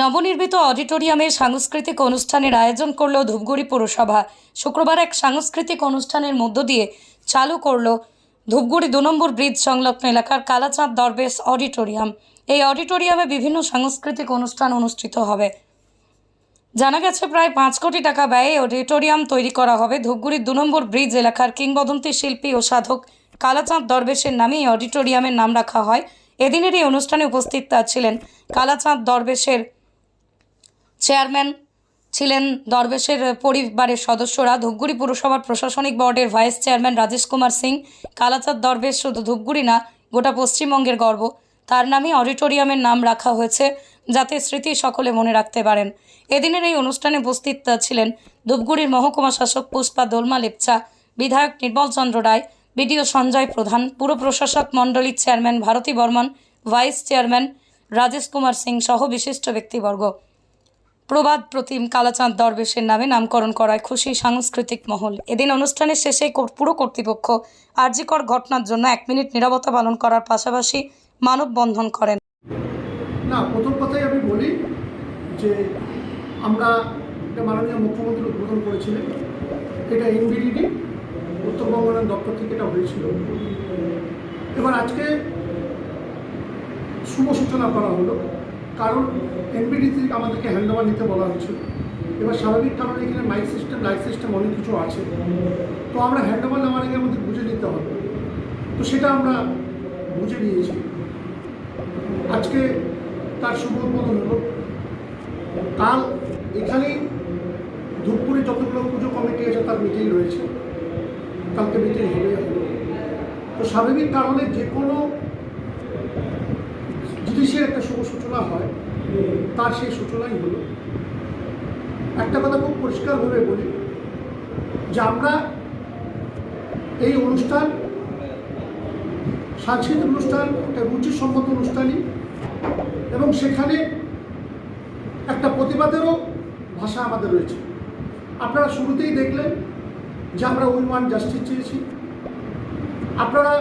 নবনির্মিত অডিটোরিয়ামে সাংস্কৃতিক অনুষ্ঠানের আয়োজন করল ধূপগুড়ি পুরসভা। শুক্রবার এক সাংস্কৃতিক অনুষ্ঠানের মধ্য দিয়ে চালু করল ধূপগুড়ি দু নম্বর ব্রিজ সংলগ্ন এলাকার কালাচাঁদ দরবেশ অডিটোরিয়াম। এই অডিটোরিয়ামে বিভিন্ন সাংস্কৃতিক অনুষ্ঠান অনুষ্ঠিত হবে। জানা গেছে, প্রায় পাঁচ কোটি টাকা ব্যয়ে অডিটোরিয়াম তৈরি করা হবে ধূপগুড়ির দু নম্বর ব্রিজ এলাকার কিংবদন্তি শিল্পী ও সাধক কালাচাঁদ দরবেশের নামে এই অডিটোরিয়ামের নাম রাখা হয়। এদিনের এই অনুষ্ঠানে উপস্থিত ছিলেন কালাচাঁদ দরবেশের চেয়ারম্যান ছিলেন দরবেশের পরিবারের সদস্যরা। ধূপগুড়ি পুরসভার প্রশাসনিক বোর্ডের ভাইস চেয়ারম্যান রাজেশ কুমার সিং, কালাচাঁদ দরবেশ শুধু ধূপগুড়ি না, গোটা পশ্চিমবঙ্গের গর্ব। তার নামে অডিটোরিয়ামের নাম রাখা হয়েছে যাতে স্মৃতি সকলে মনে রাখতে পারেন। এদিনের এই অনুষ্ঠানে উপস্থিত ছিলেন ধূপগুড়ির মহকুমা শাসক পুষ্পা দোলমা লেপচা, বিধায়ক নির্মল চন্দ্র রায়, বিডিও সঞ্জয় প্রধান, পুর প্রশাসক মণ্ডলীর chairman Bharati Barman, vice chairman Rajesh Kumar Singh সহ বিশিষ্ট ব্যক্তিবর্গ। প্রবাদ প্রতিম কালাচাঁদ দরবেশের নামে নামকরণ করায় খুশি সাংস্কৃতিক মহল। এদিন অনুষ্ঠানের শেষে পুরো কর্তৃপক্ষ আর্যিকর ঘটনার জন্য এক মিনিট নীরবতা পালন করার পাশাপাশি মানববন্ধন করেন। না, প্রথম কথাই আমি বলি যে আমরা এটা মাননীয় মুখ্যমন্ত্রী উদ্বোধন করেছিলেন। এটা এনবিডিডি উত্তরবঙ্গ দপ্তর থেকে এটা হয়েছিল। এবার আজকে শুভ সূচনা করা হলো। কারণ এনবিডি থেকে আমাদেরকে হ্যান্ডওভার নিতে বলা হয়েছিল এবার স্বাভাবিক কারণে এখানে মাইক সিস্টেম লাইট সিস্টেম অনেক কিছু আছে। তো আমরা হ্যান্ডওভার নেওয়ার আগে আমাদের বুঝে নিতে হবে। তো সেটা আমরা বুঝে নিয়েছি। আজকে তার শুভ উদ্বোধন হলো। কাল এখানেই ধূপপুরে যতগুলো পুজো কমিটি আছে, তার মিটিং রয়েছে। কালকে মিটিং হবে তো স্বাভাবিক কারণে যে কোনো জিনিসের একটা শুভ সূচনা হয় তার সেই সূচনাই হলো। একটা কথা খুব পরিষ্কারভাবে বলি, যে আমরা এই অনুষ্ঠান, সাংস্কৃতিক অনুষ্ঠান একটা রুচিসম্মত অনুষ্ঠানই, এবং সেখানে একটা প্রতিবাদেরও ভাষা আমাদের রয়েছে। আপনারা শুরুতেই দেখলেন যে আমরা উই ওয়ান জাস্টিস চেয়েছি। আপনারা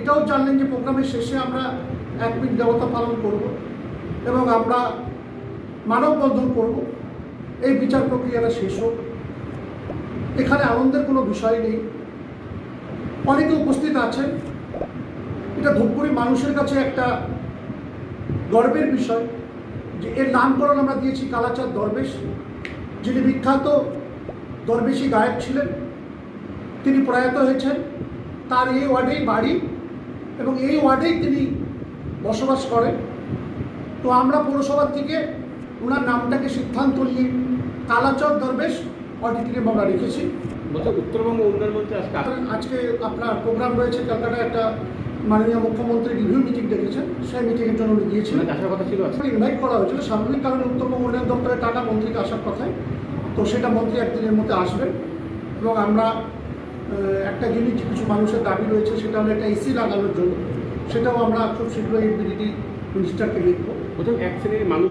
এটাও জানলেন যে প্রোগ্রামের শেষে আমরা এক মিনিট দেবতা পালন করব এবং আমরা মানববন্ধন করব। এই বিচার প্রক্রিয়াটা শেষ হোক। এখানে আনন্দের কোনো বিষয় নেই। অনেকে উপস্থিত আছেন। এটা ধূপগুড়ি মানুষের কাছে একটা গর্বের বিষয় যে এর নামকরণ আমরা দিয়েছি কালাচাঁদ দরবেশ। যিনি বিখ্যাত দরবেশী গায়ক ছিলেন। তিনি প্রয়াত হয়েছেন। তার এই ওয়ার্ডেই বাড়ি এবং এই ওয়ার্ডেই তিনি বসবাস করেন তো আমরা পৌরসভার থেকে ওনার নামটাকে সিদ্ধান্ত নিয়ে কালাচর দরবেশ অডিটোরিয়াম আমরা রেখেছি। উত্তরবঙ্গ উন্নয়ন মন্ত্রী আজকে আজকে আপনার প্রোগ্রাম রয়েছে কলকাতায় একটা মাননীয় মুখ্যমন্ত্রী রিভিউ মিটিং ডেকেছেন সেই মিটিংয়ের জন্য উনি গিয়েছিলেন আসার কথা ছিল ইনভাইট করা হয়েছিল স্বাভাবিক কারণে উত্তরবঙ্গ উন্নয়ন দপ্তরে টাটা মন্ত্রীকে আসার কথাই। তো সেটা মন্ত্রী একদিনের মধ্যে আসবেন এবং আমরা একটা জিনিস কিছু মানুষের দাবি রয়েছে সেটা হলো একটা এসি লাগানোর জন্য। সেটাও আমরা খুব শীঘ্রই বিডিটি মিনিস্টারকে লিখব। প্রথম এক শ্রেণির মানুষ